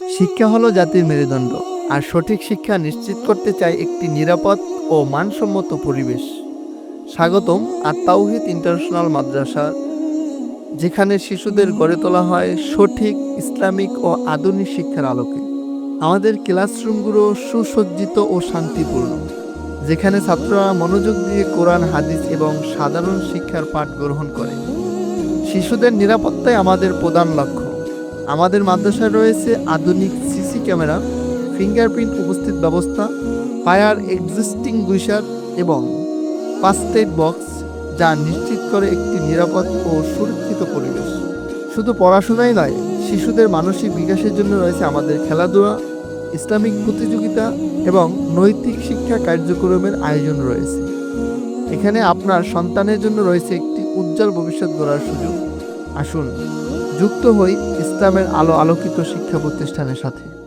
শিক্ষা হলো জাতির মেরুদণ্ড, আর সঠিক শিক্ষা নিশ্চিত করতে চাই একটি নিরাপদ ও মানসম্মত পরিবেশ। স্বাগতম আর ইন্টারন্যাশনাল মাদ্রাসা, যেখানে শিশুদের গড়ে তোলা হয় সঠিক, ইসলামিক ও আধুনিক শিক্ষার আলোকে। আমাদের ক্লাসরুমগুলো সুসজ্জিত ও শান্তিপূর্ণ, যেখানে ছাত্ররা মনোযোগ দিয়ে কোরআন, হাদিস এবং সাধারণ শিক্ষার পাঠ গ্রহণ করে। শিশুদের নিরাপত্তাই আমাদের প্রধান লক্ষ্য। আমাদের মাদ্রাসায় রয়েছে আধুনিক সিসি ক্যামেরা, ফিঙ্গারপ্রিন্ট উপস্থিত ব্যবস্থা, ফায়ার এক্সিস্টিং গুইসার এবং ফার্স্ট এড বক্স, যা নিশ্চিত করে একটি নিরাপদ ও সুরক্ষিত পরিবেশ। শুধু পড়াশোনাই নয়, শিশুদের মানসিক বিকাশের জন্য রয়েছে আমাদের খেলাধুলা, ইসলামিক প্রতিযোগিতা এবং নৈতিক শিক্ষা কার্যক্রমের আয়োজন রয়েছে। এখানে আপনার সন্তানের জন্য রয়েছে একটি উজ্জ্বল ভবিষ্যৎ গড়ার সুযোগ। আসুন, যুক্ত হই ইসলামের আলো আলোকিত শিক্ষা প্রতিষ্ঠানের সাথে।